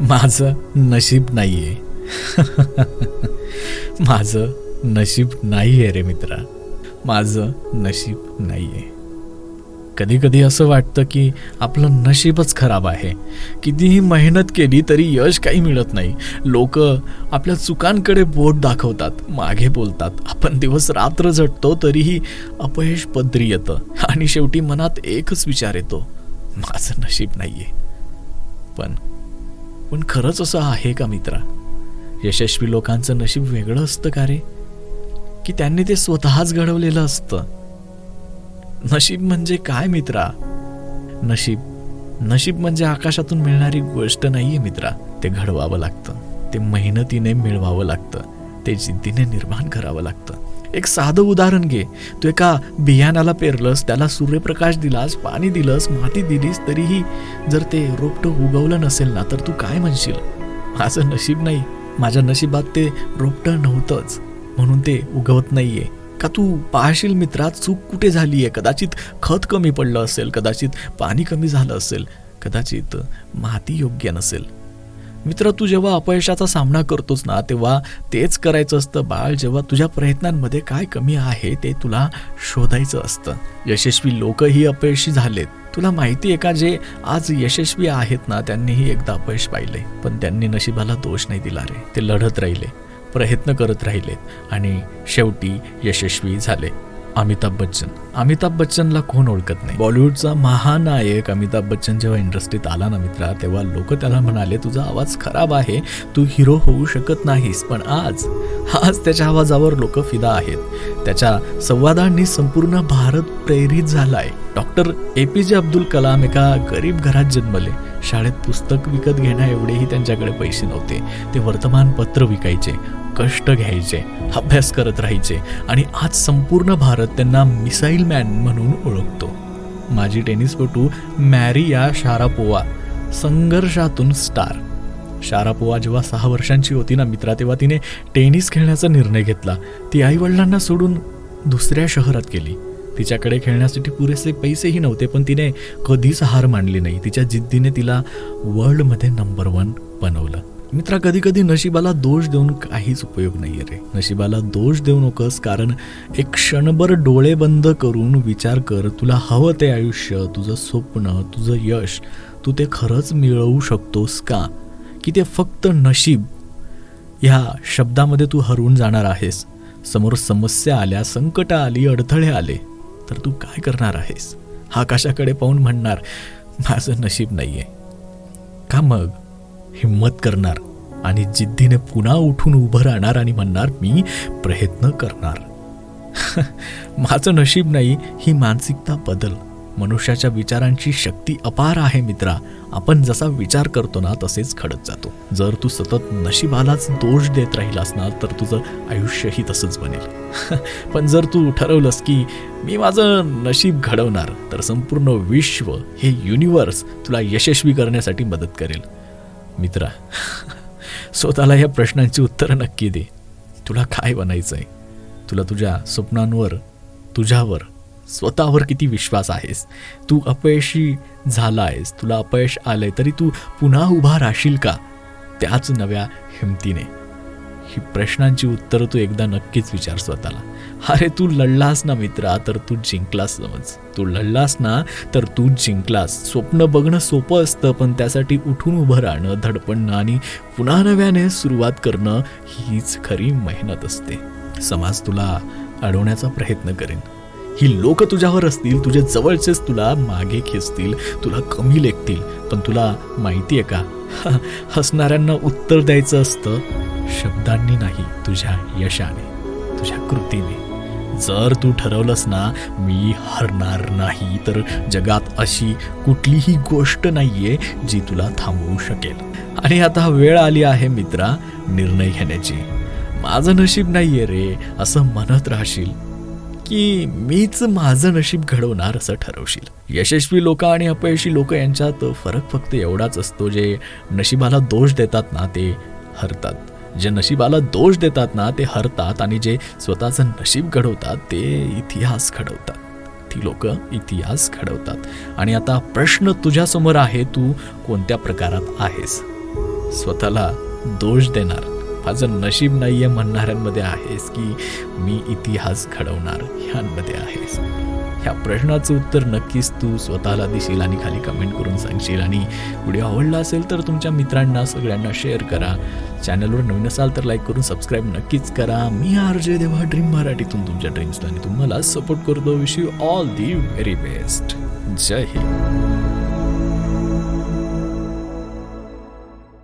माझं नशीब नाहीये. माझं नशीब नाही आहे रे मित्रा. माझं नशीब नाहीये. कधी कधी असं वाटतं की आपलं नशीबच खराब आहे. कितीही मेहनत केली तरी यश काही मिळत नाही. लोक आपल्या चुकांकडे बोट दाखवतात मागे बोलतात. आपण दिवस रात्र झटतो तरीही अपयश पदरी येतं. आणि शेवटी मनात एकच विचार येतो माझं नशीब नाही आहे पण पण खरंच असं आहे का मित्रा? यशस्वी लोकांचं नशीब वेगळं असतं का रे? की त्यांनी ते स्वतःच घडवलेलं असतं? नशीब म्हणजे काय मित्रा? नशीब नशीब म्हणजे आकाशातून मिळणारी गोष्ट नाहीये मित्रा. ते घडवावं लागतं. ते मेहनतीने मिळवावं लागतं. ते जिद्दीने निर्माण करावं लागतं. एक साधं उदाहरण घे. तू एका बियाण्याला पेरलंस त्याला सूर्यप्रकाश दिलास पाणी दिलंस माती दिलीस तरीही जर ते रोपटं उगवलं नसेल ना तर तू काय म्हणशील? माझं नशीब नाही. माझ्या नशिबात ते रोपटं नव्हतंच. म्हणून ते उगवत नाहीये. का तू पाहशील मित्रा चूक कुठे झाली आहे कदाचित खत कमी पडलं असेल कदाचित पाणी कमी झालं असेल कदाचित माती योग्य नसेल. मित्र तू जेव्हा अपयशाचा सामना करतोस ना तेव्हा तेच करायचं असतं बाळ जेव्हा तुझ्या प्रयत्नांमध्ये काय कमी आहे ते तुला शोधायचं असतं. यशस्वी लोकही अपयशी झालेत. तुला माहिती आहे का जे आज यशस्वी आहेत ना त्यांनीही एकदा अपयश पाहिले. पण त्यांनी नशिबाला दोष नाही दिला रे. ते लढत राहिले प्रयत्न करत राहिलेत आणि शेवटी यशस्वी झाले. अमिताभ बच्चन. अमिताभ बच्चनला कोण ओळखत नाही? बॉलिवूडचा महानायक अमिताभ बच्चन जेव्हा इंडस्ट्रीत आला ना मित्रा तेव्हा लोक त्याला म्हणाले तुझा आवाज खराब आहे तू हिरो होऊ शकत नाहीस पण आज आज त्याच्या आवाजावर लोक फिदा आहेत. त्याच्या संवादांनी संपूर्ण भारत प्रेरित झालाय. डॉक्टर ए पी जे अब्दुल कलाम एका गरीब घरात जन्मले. शाळेत पुस्तक विकत घेण्या एवढेही त्यांच्याकडे पैसे नव्हते. ते वर्तमानपत्र विकायचे कष्ट घ्यायचे अभ्यास करत राहायचे आणि आज संपूर्ण भारत त्यांना मिसाईल मॅन म्हणून ओळखतो. माझी टेनिसपटू मॅरिया शारापोवा संघर्षातून स्टार. शारापोवा जेव्हा सहा वर्षांची होती ना मित्रा तेव्हा तिने टेनिस खेळण्याचा निर्णय घेतला. ती आईवडिलांना सोडून दुसऱ्या शहरात गेली. तिच्याकडे खेळण्यासाठी पुरेसे पैसेही नव्हते पण तिने कधीच हार मानली नाही. तिच्या जिद्दीने तिला वर्ल्डमध्ये नंबर वन बनवलं. मित्रा कधी कधी नशिबाला दोष देऊन काहीच उपयोग नाही रे. नशिबाला दोष देऊ नकोस कारण एक क्षणभर डोळे बंद करून विचार कर तुला हवं ते आयुष्य तुझं स्वप्न तुझं यश तू ते खरंच मिळवू शकतोस का? की ते फक्त नशीब? ह्या शब्दामध्ये तू हरवून जाणार आहेस. समोर समस्या आल्या संकट आली अडथळे आले. तर तू काय करणार आहेस? आकाशाकडे पाहून म्हणणार माझं नशीब नाही आहे का मग? हिंमत करणार आणि जिद्दीने पुन्हा उठून उभं राहणार आणि म्हणणार मी प्रयत्न करणार. माझं नशीब नाही ही मानसिकता बदल. मनुष्याच्या विचारांची शक्ती अपार आहे मित्रा. आपण जसा विचार करतो ना तसेच घडत जातो. जर तू सतत नशिबालाच दोष देत राहिलास ना तर तुझं आयुष्यही तसंच बनेल. पण जर तू ठरवलंस की मी माझं नशीब घडवणार तर संपूर्ण विश्व हे युनिवर्स तुला यशस्वी करण्यासाठी मदत करेल. मित्रा स्वतःला या प्रश्नांची उत्तरं नक्की दे. तुला काय बनायचं आहे तुला तुझ्या स्वप्नांवर तुझ्यावर स्वतःवर किती विश्वास आहेस? तू अपयशी झाला आहेस तुला अपयश आलंय तरी तू पुन्हा उभा राहशील का? त्याच नव्या हिमतीने. ही प्रश्नांची उत्तरं तू एकदा नक्कीच विचार स्वतःला. अरे तू लढलास ना मित्रा तर तू जिंकलास समज. तू लढलास ना तर तू जिंकलास. स्वप्न बघणं सोपं असतं पण त्यासाठी उठून उभं राहणं धडपडणं आणि पुन्हा नव्याने सुरुवात करणं हीच खरी मेहनत असते. समाज तुला अडवण्याचा प्रयत्न करेन ही लोक तुझ्यावर असतील तुझे जवळचेच तुला मागे खेचतील तुला कमी लेखतील पण तुला माहिती आहे का? हसणाऱ्यांना उत्तर द्यायचं असतं शब्दांनी नाही तुझ्या यशाने तुझ्या कृतीने. जर तू ठरवलंस ना मी हरणार नाही तर जगात अशी कुठलीही गोष्ट नाहीये जी तुला थांबवू शकेल. आणि आता वेळ आली आहे मित्रा निर्णय घेण्याची. माझं नशीब नाहीये रे असं म्हणत राहशील. की मीच माझं नशीब घडवणार असं ठरवशील. यशस्वी लोक आणि अपयशी लोक यांच्यात फरक फक्त एवढाच असतो जे नशिबाला दोष देतात ना ते हरतात. जे नशिबाला दोष देतात ना ते हरतात आणि जे स्वतःचं नशीब घडवतात ते इतिहास घडवतात. ती लोक इतिहास घडवतात. आणि आता प्रश्न तुझ्यासमोर आहे तू कोणत्या प्रकारात आहेस? स्वतःला दोष देणार. माझं नशीब नाहीये म्हणणाऱ्यांमध्ये आहेस की मी इतिहास घडवणार ह्यांमध्ये आहेस. ह्या प्रश्नाचं उत्तर नक्कीच तू स्वतःला दिशील आणि खाली कमेंट करून सांगशील. आणि व्हिडिओ आवडला असेल तर तुमच्या मित्रांना सगळ्यांना शेअर करा. चॅनलवर नवीन असाल तर लाईक करून सबस्क्राईब नक्कीच करा. मी आर जे देवा ड्रीम मराठीतून तुमच्या ड्रीम्सला आणि तुम्हाला सपोर्ट करतो. Wish you all the very best Jai Hind.